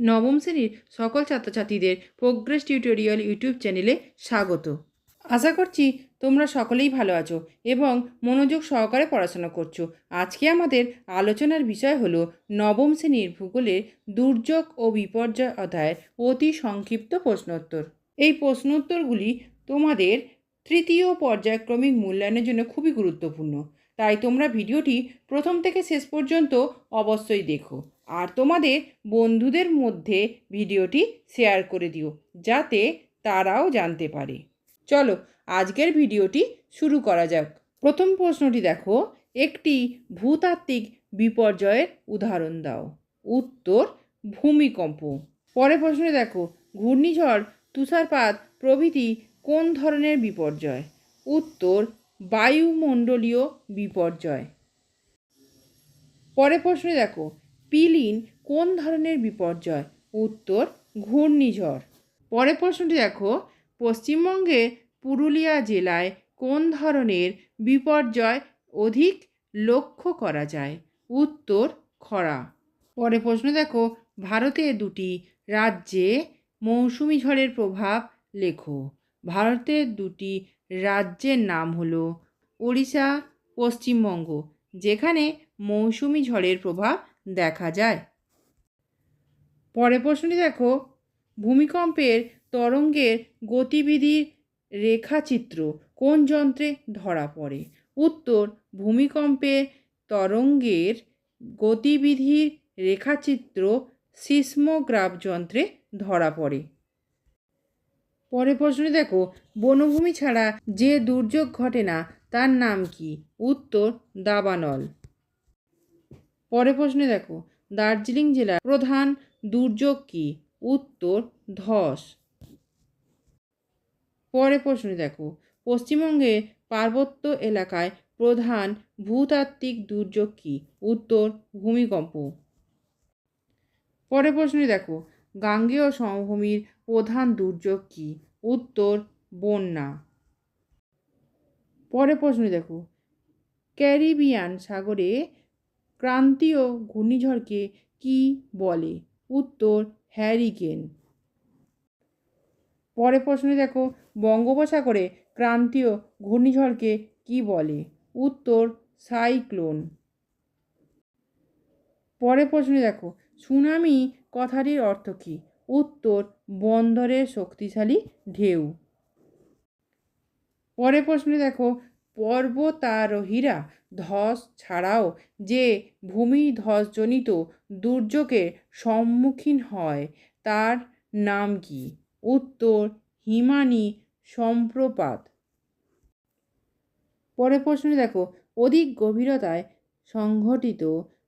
নবম শ্রেণির সকল ছাত্রছাত্রীদের প্রোগ্রেস টিউটোরিয়াল ইউটিউব চ্যানেলে স্বাগত। আশা করছি তোমরা সকলেই ভালো আছো এবং মনোযোগ সহকারে পড়াশোনা করছ। আজকে আমাদের আলোচনার বিষয় হলো নবম শ্রেণির ভূগোলের দুর্যোগ ও বিপর্যয় অধ্যায়ের অতি সংক্ষিপ্ত প্রশ্নোত্তর। এই প্রশ্নোত্তরগুলি তোমাদের তৃতীয় পর্যায়ক্রমিক মূল্যায়নের জন্য খুবই গুরুত্বপূর্ণ। তাই তোমরা ভিডিওটি প্রথম থেকে শেষ পর্যন্ত অবশ্যই দেখো। আর তোমাদের বন্ধুদের মধ্যে ভিডিওটি শেয়ার করে দিও, যাতে তারাও জানতে পারে। চলো, আজকের ভিডিওটি শুরু করা যাক। প্রথম প্রশ্নটি দেখো, একটি ভূতাত্ত্বিক বিপর্যয়ের উদাহরণ দাও। উত্তর, ভূমিকম্প। পরের প্রশ্নে দেখো, ঘূর্ণিঝড়, তুষারপাত প্রভৃতি কোন ধরনের বিপর্যয়? উত্তর, বায়ুমণ্ডলীয় বিপর্যয়। পরের প্রশ্নে দেখো পিলিন কোন ধরনের বিপর্যয়? উত্তর, ঘূর্ণিঝড়। পরের প্রশ্নটি দেখো। পশ্চিমবঙ্গে পুরুলিয়া জেলায় কোন ধরনের বিপর্যয় অধিক লক্ষ্য করা যায়? উত্তর, খরা। পরে প্রশ্ন দেখো। ভারতে দুটি রাজ্যে মৌসুমি ঝড়ের প্রভাব লেখো। ভারতের দুটি রাজ্যের নাম হলো ওড়িশা, পশ্চিমবঙ্গ, যেখানে মৌসুমি ঝড়ের প্রভাব দেখা যায়। পরে প্রশ্নটি দেখো। ভূমিকম্পের তরঙ্গের গতিবিধির রেখাচিত্র কোন যন্ত্রে ধরা পড়ে? উত্তর ভূমিকম্পের তরঙ্গের গতিবিধির রেখাচিত্র সিসমোগ্রাফ যন্ত্রে ধরা পড়ে। পরে প্রশ্নে দেখো। বনভূমি ছাড়া যে দুর্যোগ ঘটে না, তার নাম কি? উত্তর, দাবানল। পরে প্রশ্নে দেখো, দার্জিলিং জেলার প্রধান দুর্যোগ কি? উত্তর, ধস। পরে প্রশ্নে দেখো, পশ্চিমবঙ্গে পার্বত্য এলাকায় প্রধান ভূতাত্ত্বিক দুর্যোগ কি? উত্তর, ভূমিকম্প। পরে প্রশ্নে দেখো, গাঙ্গেয় সমভূমির প্রধান দুর্যোগ কি? উত্তর, বন্যা। পরে প্রশ্ন দেখো, ক্যারিবিয়ান সাগরে ক্রান্তীয় ঘূর্ণিঝড়কে কি বলে? উত্তর, হ্যারিকেন। পরে প্রশ্নে দেখো, বঙ্গোপসাগরে ক্রান্তীয় ঘূর্ণিঝড়কে কি বলে? উত্তর, সাইক্লোন। পরে প্রশ্নে দেখো, সুনামি কথাটির অর্থ কী? উত্তর, বন্দরের শক্তিশালী ঢেউ। পরে প্রশ্নে দেখো পর্বতারোহীরা ধস ছাড়াও যে ভূমি ধসজনিত দুর্যোগের সম্মুখীন হয়, তার নাম কি? উত্তর, হিমানি সম্প্রপাত। পরে প্রশ্নে দেখো। অধিক গভীরতায় সংঘটিত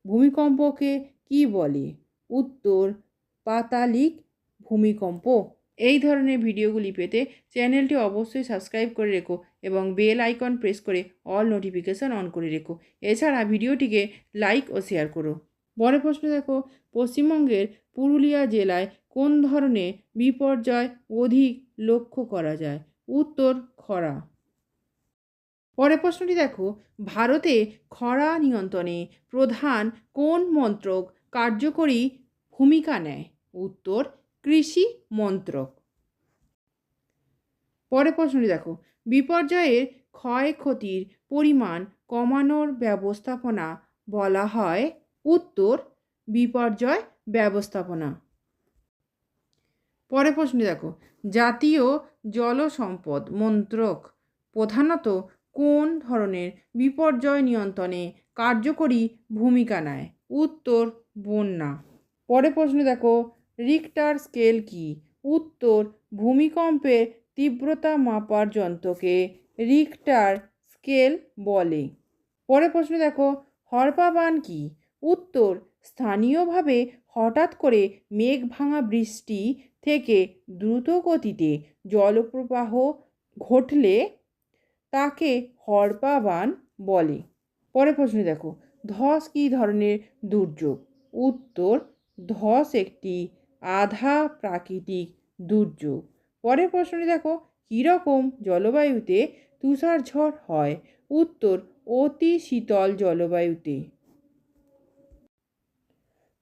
ভূমিকম্পকে কি বলে? উত্তর, পাতালিক ভূমিকম্প। এই ধরনের ভিডিওগুলি পেতে চ্যানেলটি অবশ্যই সাবস্ক্রাইব করে রেখো এবং বেল আইকন প্রেস করে অল নোটিফিকেশান অন করে রেখো। এছাড়া ভিডিওটিকে লাইক ও শেয়ার করো। পরের প্রশ্ন দেখো, পশ্চিমবঙ্গের পুরুলিয়া জেলায় কোন ধরনের বিপর্যয় অধিক লক্ষ্য করা যায়? উত্তর, খরা। পরের প্রশ্নটি দেখো, ভারতে খরা নিয়ন্ত্রণে প্রধান কোন মন্ত্রক কার্যকরী ভূমিকা নেয়? উত্তর কৃষি মন্ত্রক। পরের প্রশ্নটি দেখো। বিপর্যয়ের ক্ষয়ক্ষতির পরিমাণ কমানোর ব্যবস্থাপনা বলা হয়। উত্তর, বিপর্যয় ব্যবস্থাপনা। পরের প্রশ্নটি দেখো। জাতীয় জলসম্পদ মন্ত্রক প্রধানত কোন ধরনের বিপর্যয় নিয়ন্ত্রণে কার্যকরী ভূমিকা নেয়? উত্তর, বন্যা। পরে প্রশ্ন দেখো। রিক্টার স্কেল কি? উত্তর ভূমিকম্পের তীব্রতা মাপার যন্ত্রকে রিক্টার স্কেল বলে। পরে প্রশ্ন দেখো, হরপাবান কি? উত্তর, স্থানীয়ভাবে হঠাৎ করে মেঘ ভাঙা বৃষ্টি থেকে দ্রুত গতিতে জলপ্রবাহ ঘটলে তাকে হরপাবান বলে। পরে প্রশ্ন দেখো, ধস কী ধরনের দুর্যোগ? উত্তর, ধস একটি আধা প্রাকৃতিক দুর্যোগ। পরের প্রশ্নটি দেখো, কীরকম জলবায়ুতে তুষারঝড় হয়? উত্তর, অতি শীতল জলবায়ুতে।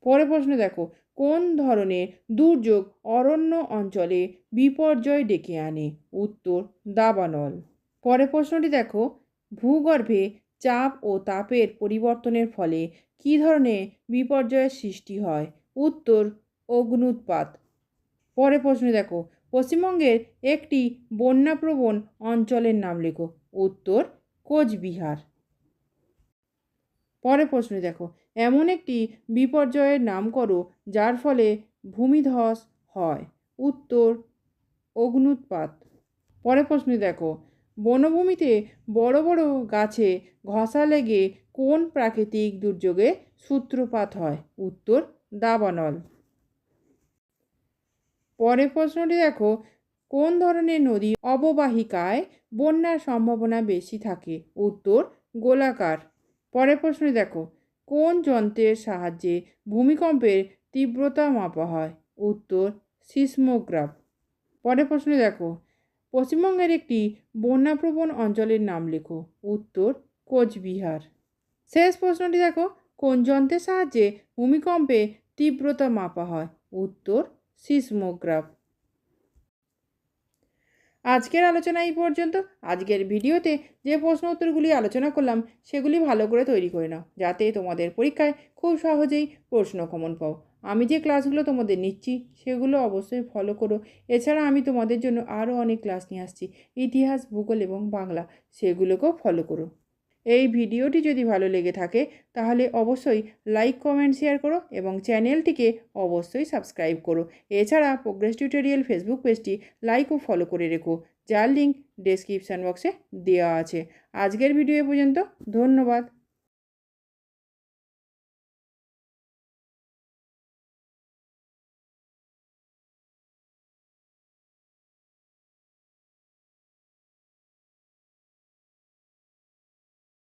পরের প্রশ্ন দেখো, কোন ধরনের দুর্যোগ অরণ্য অঞ্চলে বিপর্যয় ডেকে আনে? উত্তর, দাবানল। পরের প্রশ্নটি দেখো, ভূগর্ভে চাপ ও তাপের পরিবর্তনের ফলে কী ধরনের বিপর্যয়ের সৃষ্টি হয়? উত্তর অগ্নুৎপাত পরে প্রশ্ন দেখো। পশ্চিমবঙ্গের একটি বন্যাপ্রবণ অঞ্চলের নাম লেখো। উত্তর, কোচবিহার। পরে প্রশ্ন দেখো। এমন একটি বিপর্যয়ের নাম করো যার ফলে ভূমিধস হয়। উত্তর অগ্নুৎপাত পরে প্রশ্ন দেখো। বনভূমিতে বড় বড় গাছে ঘষা লেগে কোন প্রাকৃতিক দুর্যোগে সূত্রপাত হয়? উত্তর, দাবানল। পরের প্রশ্নটি দেখো, কোন ধরনের নদী অববাহিকায় বন্যার সম্ভাবনা বেশি থাকে? উত্তর, গোলাকার। পরের প্রশ্নটি দেখো, কোন যন্ত্রের সাহায্যে ভূমিকম্পের তীব্রতা মাপা হয়? উত্তর, সিসমোগ্রাফ। পরের প্রশ্নে দেখো, পশ্চিমবঙ্গের একটি বন্যাপ্রবণ অঞ্চলের নাম লেখো। উত্তর, কোচবিহার। শেষ প্রশ্নটি দেখো, কোন যন্ত্রের সাহায্যে ভূমিকম্পে তীব্রতা মাপা হয়? উত্তর সিসমোগ্রাফ। আজকের আলোচনা এই পর্যন্ত। আজকের ভিডিওতে যে প্রশ্ন উত্তরগুলি আলোচনা করলাম, সেগুলি ভালো করে তৈরি করে নাও, যাতে তোমাদের পরীক্ষায় খুব সহজেই প্রশ্ন কমন পাও। আমি যে ক্লাসগুলো তোমাদের নিচ্ছি, সেগুলো অবশ্যই ফলো করো। এছাড়া আমি তোমাদের জন্য আরও অনেক ক্লাস নিয়ে আসছি, ইতিহাস, ভূগোল এবং বাংলা, সেগুলোকেও ফলো করো। এই ভিডিওটি যদি ভালো লেগে থাকে, তাহলে অবশ্যই লাইক কমেন্ট শেয়ার করো এবং চ্যানেলটিকে অবশ্যই সাবস্ক্রাইব করো। এছাড়া প্রোগ্রেস টিউটোরিয়াল ফেসবুক পেজটি লাইক ও ফলো করে রেখো। যার লিঙ্ক ডেসক্রিপশান বক্সে দেওয়া আছে। আজকের ভিডিও পর্যন্ত, ধন্যবাদ।